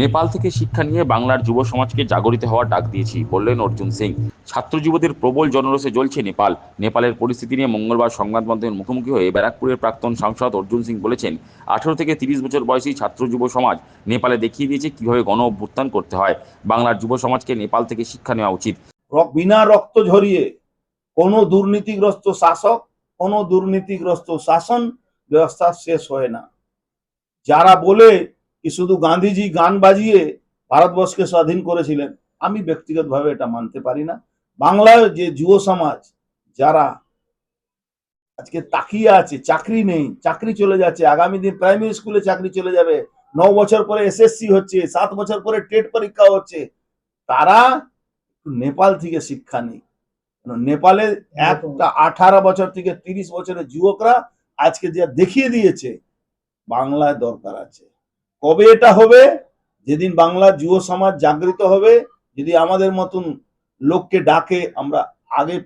নেপাল থেকে শিক্ষা নিয়ে বাংলার যুব সমাজকে জাগরিত হওয়ার ডাক দিয়েছি, বললেন অর্জুন সিং। ছাত্র যুবদের প্রবল জনরোষে জ্বলছে নেপাল। নেপালের পরিস্থিতি নিয়ে মঙ্গলবার সংবাদ মাধ্যমের মুখোমুখি হয়ে ব্যারাকপুরের প্রাক্তন সাংসদ অর্জুন সিং বলেছেন, আঠারো থেকে তিরিশ বছর বয়সী ছাত্র যুব সমাজ নেপালে দেখিয়ে দিয়েছে কীভাবে গণ অভ্যুত্থান করতে হয়। বাংলার যুব সমাজকে নেপাল থেকে শিক্ষা নেওয়া উচিত। বিনা রক্ত ঝরিয়ে কোনো দুর্নীতিগ্রস্ত শাসক, কোনো দুর্নীতিগ্রস্ত শাসন ব্যবস্থা শেষ হয় না। যারা বলে কি শুধু গান্ধীজি গান বাজিয়ে ভারতবর্ষকে স্বাধীন করেছিলেন? আমি ব্যক্তিগতভাবে এটা মানতে পারি না। বাংলায় যে যুব সমাজ, যারা আজকে তাকিয়ে আছে, চাকরি নেই, চাকরি চলে যাচ্ছে, আগামী দিন প্রাইমারি স্কুলে চাকরি চলে যাবে, ন বছর পরে এসএসসি হচ্ছে, সাত বছর পরে টেট পরীক্ষা হচ্ছে, তারা নেপাল থেকে শিক্ষা নেই। নেপালে একটা আঠারো বছর থেকে তিরিশ বছরের যুবকরা আজকে যা দেখিয়ে দিয়েছে, বাংলায় দরকার আছে। কবে এটা হবে? যেদিন বাংলা যুব সমাজ জাগৃত হবে, যদি আমাদের মতন লোককে ডাকে, আমরা আগে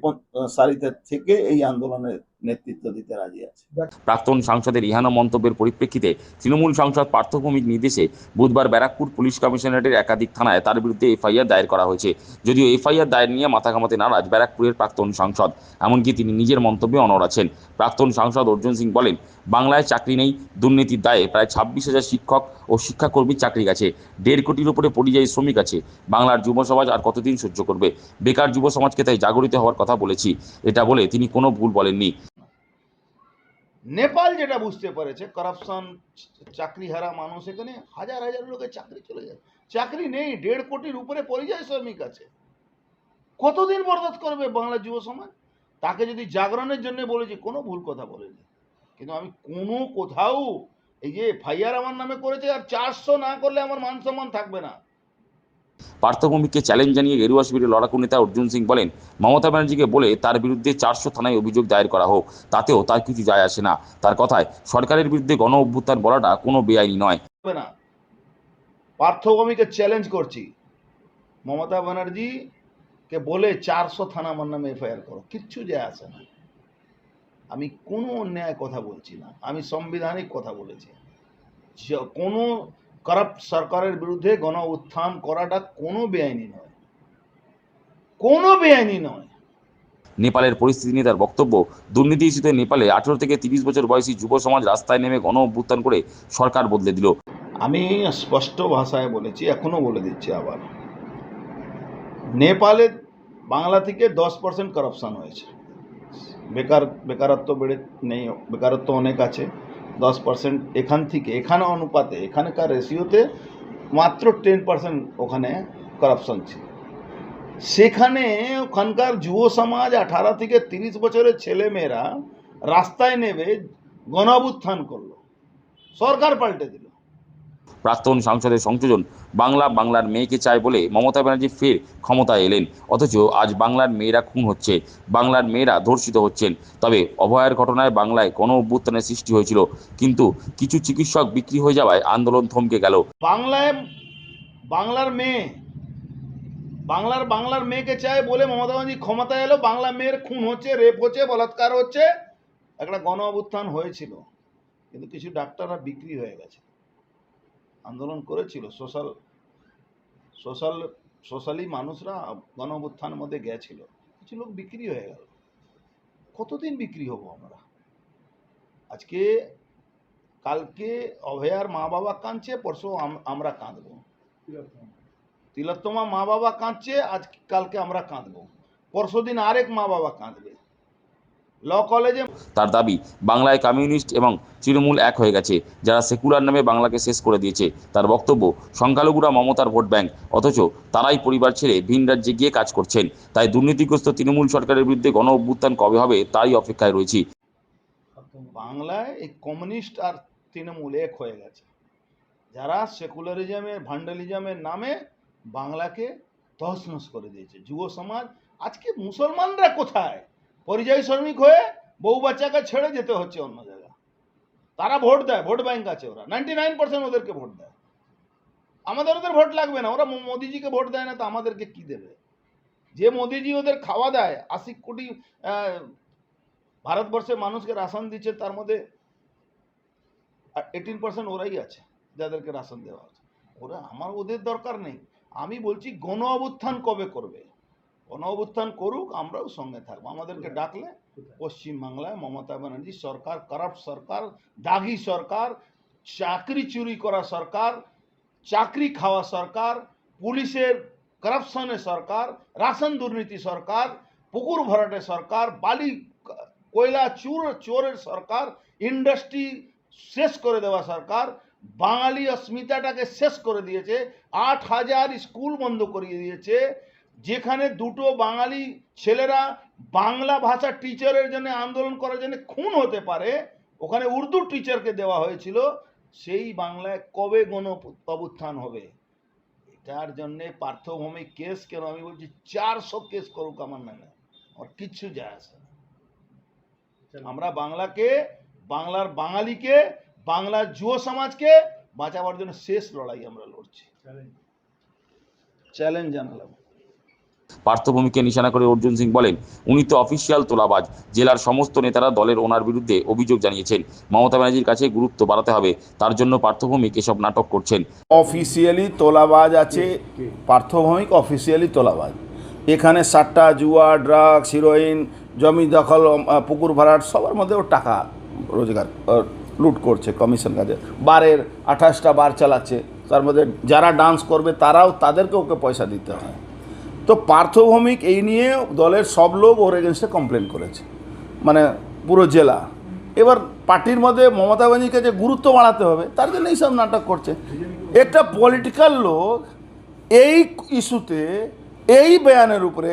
সারিতে থেকে এই আন্দোলনের নেতৃত্ব দিতে রাজি আছি। প্রাক্তন সাংসদের ইহানো মন্তব্যের পরিপ্রেক্ষিতে তৃণমূল সাংসদ পার্থভৌমিক নির্দেশে বুধবার ব্যারাকপুর পুলিশ কমিশনারেটের একাধিক থানায় তার বিরুদ্ধে এফআইআর দায়ের করা হয়েছে। যদিও এফআইআর দায়ের নিয়ে মাথা ঘামাতে নারাজ ব্যারাকপুরের প্রাক্তন সাংসদ, এমনকি তিনি নিজের মন্তব্যে অনড় আছেন। প্রাক্তন সাংসদ অর্জুন সিং বলেন, বাংলায় চাকরি নেই, দুর্নীতির দায়ে প্রায় ছাব্বিশ হাজার শিক্ষক ও শিক্ষাকর্মীর চাকরি গেছে। দেড় কোটির উপরে পরিযায়ী শ্রমিক আছে। বাংলার যুব সমাজ আর কতদিন সহ্য করবে? বেকার যুব সমাজকে তাই জাগরিত হওয়ার কথা বলেছি। এটা বলে তিনি কোনো ভুল বলেননি। নেপাল যেটা বুঝতে পেরেছে করাপশন চাকরি হারা মানুষ এখানে হাজার হাজার লোকের চাকরি চলে যায়। চাকরি নেই, দেড় কোটির উপরে পরিযায়ী শ্রমিক আছে। কতদিন বরদাস্ত করবে বাংলার যুব সমাজ? তাকে যদি জাগরণের জন্য বলেছি কোনো ভুল কথা বলেনি। কিন্তু আমি কোনো কোথাও এই যে ফাইয়ার আমার নামে করেছে আর চারশো না করলে আমার মান সম্মান থাকবে না। পার্থভূমিকে চ্যালেঞ্জ জানিয়ে গেরুয়া শিবিরের লড়াকু নেতা অর্জুন সিং বলেন, মমতা ব্যানার্জিকে বলে তার বিরুদ্ধে চারশো থানায় অভিযোগ দায়ের করা হোক, তাতেও তার কিছু যায় আসে না। তার কথায়, সরকারের বিরুদ্ধে গণ অভ্যুত্থান বলাটা কোনো বেআইনি নয়। পার্থভূমিকে চ্যালেঞ্জ করছি। মমতা ব্যানার্জি কে বলে চারশো থানা আমার নামে এফআইআর করো, কিচ্ছু যায় আসে না। আমি কোনো অন্যায় কথা বলছি না। আমি সাংবিধানিক কথা বলেছি। কোনো করাপ্ট সরকারের বিরুদ্ধে গণ উত্থান করাটা কোনো বেআইনি নয়। কোনো বেআইনি নয়। নেপালের পরিস্থিতি নিয়ে তার বক্তব্য দুর্নীতি ইস্যুতে নেপালে আঠেরো থেকে তিরিশ বছর বয়সী যুব সমাজ রাস্তায় নেমে গণ অভ্যুত্থান করে সরকার বদলে দিল। আমি স্পষ্ট ভাষায় বলেছি এখনও বলে দিচ্ছি আবার। নেপালে বাংলা থেকে দশ পার্সেন্ট করাপশান হয়েছে। বেকার বেকারত্ব বেড়ে নেই বেকারত্ব অনেক আছে। দশ পার্সেন্ট এখান থেকে, এখানে অনুপাতে, এখানকার রেশিওতে মাত্র টেন পার্সেন্ট ওখানে করাপশন ছিল। সেখানে ওখানকার যুব সমাজ আঠারো থেকে তিরিশ বছরের ছেলেমেয়েরা রাস্তায় নেবে গণাবুত্থান করল। সরকার পাল্টে দিল। প্রাক্তন সাংসদের সংযোজন বাংলা বাংলার মেয়েকে চায় বলে মমতা ব্যানার্জি ফের ক্ষমতায় এলেন। অথচ আজ বাংলার মেয়েরা খুন হচ্ছে, বাংলার মেয়েরা ধর্ষিত হচ্ছেন। তবে অভয়ের ঘটনায় বাংলায় কোনো অভ্যুত্থানের সৃষ্টি হয়েছিল, কিন্তু কিছু চিকিৎসক বিক্রি হয়ে যাওয়ায় আন্দোলন থমকে গেল। বাংলায় বাংলার মেয়ে, বাংলার বাংলার মেয়েকে চায় বলে মমতা ব্যানার্জি ক্ষমতায় এলো বাংলা মেয়ের খুন হচ্ছে, রেপ হচ্ছে, বলাৎকার হচ্ছে। একটা গণ অভ্যুত্থান হয়েছিল, কিন্তু কিছু ডাক্তাররা বিক্রি হয়ে গেছে। আন্দোলন করেছিল। সোশ্যাল সোশ্যাল, সোশ্যালি মানুষরা গণ মধ্যে গেছিল। কিছু লোক বিক্রি হয়ে গেল। কতদিন বিক্রি হব আমরা? আজকে, কালকে অভয়ার মা বাবা কাঁদছে, পরশু আম- আমরা কাঁদবো। তিলোত্তমা মা বাবা কাঁদছে, আজ কালকে আমরা কাঁদবো। পরশু দিন আরেক মা বাবা কাঁদবে। ল কলেজে তার দাবি বাংলায় কমিউনিস্ট এবং তৃণমূল এক হয়ে গেছে যারা সেকুলার নামে বাংলাকে শেষ করে দিয়েছে। তার বক্তব্য সংখ্যালঘুরা মমতার ভোট ব্যাংক অথচ তারাই পরিবার ছেড়ে ভিন রাজ্যে গিয়ে কাজ করছেন। তাই দুর্নীতিগ্রস্ত তৃণমূল সরকারের বিরুদ্ধে গণ অভ্যুত্থান কবে হবে তারই অপেক্ষায় রয়েছি। বাংলায় এই কমিউনিস্ট আর তৃণমূল এক হয়ে গেছে। যারা সেকুলারিজমের ভান্ডালিজমের নামে বাংলাকে তহসনস করে দিয়েছে। যুব সমাজ আজকে মুসলমানরা কোথায়? পরিযায়ী শ্রমিক হয়ে বউ বাচ্চাকে ছেড়ে যেতে হচ্ছে অন্য জায়গা তারা ভোট দেয়, ভোট ব্যাংক আছে ওরা। নাইনটি নাইন পার্সেন্ট ওদেরকে ভোট দেয়। আমাদের ওদের ভোট লাগবে না, ওরা মোদিজিকে ভোট দেয় না তো আমাদেরকে কি দেবে? যে মোদিজি ওদের খাওয়া দেয়, আশি কোটি ভারতবর্ষের মানুষকে রাশন দিচ্ছে, তার মধ্যে এইটিন পার্সেন্ট ওরাই আছে, যাদেরকে রাশন দেওয়া আছে ওরা আমার ওদের দরকার নেই। আমি বলছি গণ অভ্যুত্থান কবে করবে? গণ অভ্যুত্থান করুক আমরাও সঙ্গে থাকব। আমাদেরকে ডাকলে পশ্চিমবাংলায় মমতা ব্যানার্জি সরকার কারাপ্ট সরকার দাগি সরকার চাকরি চুরি করা সরকার চাকরি খাওয়া সরকার পুলিশের করাপশনের সরকার রাশন দুর্নীতি সরকার পুকুর ভরাটে সরকার বালি কয়লা চুর চোরের সরকার ইন্ডাস্ট্রি শেষ করে দেওয়া সরকার বাঙালি অস্মিতাটাকে শেষ করে দিয়েছে আট হাজার স্কুল বন্ধ করিয়ে দিয়েছে যেখানে দুটো বাঙালি ছেলেরা বাংলা ভাষা টিচারের জন্য আন্দোলন করার জন্য খুন হতে পারে ওখানে উর্দু টিচারকে দেওয়া হয়েছিল সেই বাংলায় কবে গণ অভ্যুত্থান হবে? এটার জন্যে পার্থভৌমিক কেস কেন? আমি বলছি চারশো কেস করুক আমার নামে আমার কিচ্ছু যায় আসে না। আমরা বাংলাকে বাংলার বাঙালিকে বাংলার যুব সমাজকে বাঁচাবার জন্য শেষ লড়াই আমরা লড়ছি। চ্যালেঞ্জ জানালাম। পার্থভূমিকে নিশানা করে অর্জুন সিং বলেন, উনি তো অফিসিয়াল তোলাবাজ। জেলার সমস্ত নেতারা দলের ওনার বিরুদ্ধে অভিযোগ জানিয়েছেন। মমতা ব্যানার্জির কাছে গুরুত্ব বাড়াতে হবে। তার জন্য পার্থভূমিক এসব নাটক করছেন। অফিসিয়ালি তোলাবাজ আছে, পার্থভূমিক অফিসিয়ালি তোলাবাজ। এখানে সাট্টা, জুয়া ড্রাগস হিরোইন জমি দখল পুকুর ভরাট, সবার মধ্যে ও টাকা রোজগার লুট করছে কমিশন কাজে। বারের আঠাশটা বার চালাচ্ছে। তার মধ্যে যারা ডান্স করবে, তারাও তাদেরকে ওকে পয়সা দিতে হয়। তো পার্থভৌমিক এই নিয়ে দলের সব লোক ওর এগেনস্টে কমপ্লেন করেছে। মানে পুরো জেলা। এবার পার্টির মধ্যে মমতা ব্যানার্জিকে যে গুরুত্ব বাড়াতে হবে, তার জন্য এইসব নাটক করছে। একটা পলিটিক্যাল লোক এই ইস্যুতে, এই বয়ানের উপরে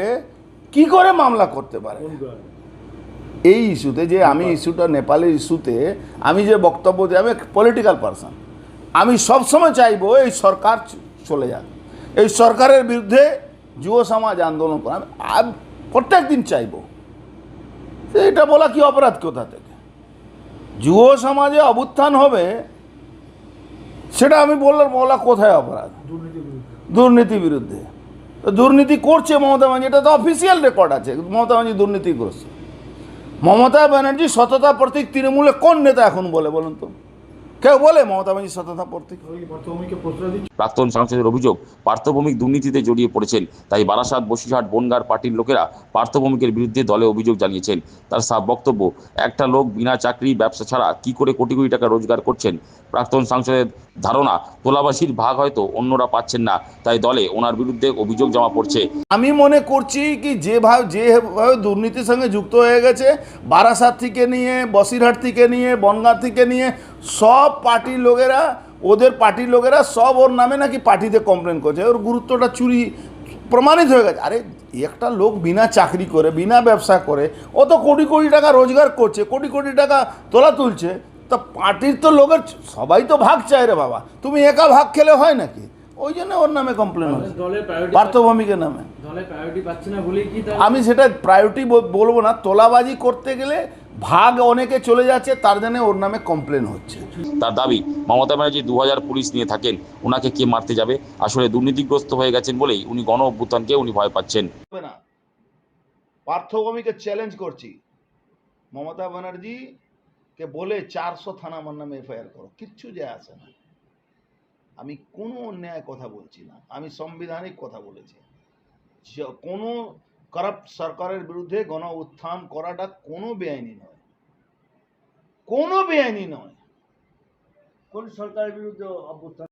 কি করে মামলা করতে পারে? এই ইস্যুতে যে আমি ইস্যুটা নেপালের ইস্যুতে, আমি যে বক্তব্য দিই, আমি পলিটিক্যাল পারসন আমি সবসময় চাইব এই সরকার চলে যাক। এই সরকারের বিরুদ্ধে যুব সমাজ আন্দোলন করে আমি প্রত্যেক দিন চাইব। এটা বলা কি অপরাধ কোথা থেকে? যুব সমাজে অভ্যুত্থান হবে সেটা আমি বললাম বলা কোথায় অপরাধ? দুর্নীতি বিরুদ্ধে। তো দুর্নীতি করছে মমতা ব্যানার্জি এটা তো অফিসিয়াল রেকর্ড আছে মমতা ব্যানার্জি দুর্নীতিগ্রস্ত। মমতা ব্যানার্জি সততা প্রতীক তৃণমূলে কোন নেতা এখন বলে বলুন তো? কেউ বলে মমতা ব্যানার্জি সততা প্রতীক প্রাক্তন সাংসদের অভিযোগ, পার্থভৌমিক দুর্নীতিতে জড়িয়ে পড়েছেন। তাই বারাসাত, বসিরহাট, বনগার পার্টির লোকেরা পার্থভূমিকের বিরুদ্ধে দলে অভিযোগ জানিয়েছেন। তার সাফ বক্তব্য, একটা লোক বিনা চাকরি, ব্যবসা ছাড়া কি করে কোটি কোটি টাকা রোজগার করছেন? প্রাক্তন সাংসদের ধারণা, তোলাবাসীর ভাগ হয়তো অন্যরা পাচ্ছেন না। তাই দলে ওনার বিরুদ্ধে অভিযোগ জমা পড়ছে। আমি মনে করছি কি যেভাবে যেভাবে দুর্নীতির সঙ্গে যুক্ত হয়ে গেছে, বারাসাত থেকে নিয়ে, বসিরহাট থেকে নিয়ে, বনগাঁ থেকে নিয়ে, সব পার্টির লোকেরা, ওদের পার্টির লোকেরা সব ওর নামে নাকি পার্টিতে কমপ্লেন করছে। ওর গুরুত্বটা চুরি, প্রমাণিত হয়ে গেছে। আরে, একটা লোক বিনা চাকরি করে, বিনা ব্যবসা করে, ও তো কোটি কোটি টাকা রোজগার করছে, কোটি কোটি টাকা তোলা তুলছে। তা পার্টির তো লোকের সবাই তো ভাগ চায় রে বাবা। তুমি একা ভাগ খেলে হয় নাকি? ওই জন্য ওর নামে কমপ্লেন হচ্ছে। দলের পার্থভূমিকের নামে। আমি সেটা প্রায়োরিটি বলব না। তোলাবাজি করতে গেলে ভাগ অনেকে চলে যাচ্ছে তার জন্য ওর নামে কমপ্লেন হচ্ছে। তার দাবি মমতা ব্যানার্জি দু হাজার পুলিশ নিয়ে থাকেন। ওনাকে কে মারতে যাবে? আসলে দুর্নীতিগ্রস্ত হয়ে গেছেন বলেই উনি গণ অভ্যুত্থানকে উনি ভয় পাচ্ছেন। না পার্থভূমিকে চ্যালেঞ্জ করছি। মমতা ব্যানার্জি কে বলে চারশো থানা আমার নামে এফআইআর করো, কিচ্ছু যায় আসে না। আমি কোনো অন্যায় কথা বলছি না, আমি সাংবিধানিক কথা বলেছি। কোন করাপ্ট সরকারের বিরুদ্ধে গণ উত্থান করাটা কোনো বেআইনি নয়। কোনো বেআইনি নয়। কোন সরকারের বিরুদ্ধে অভ্যুত্থান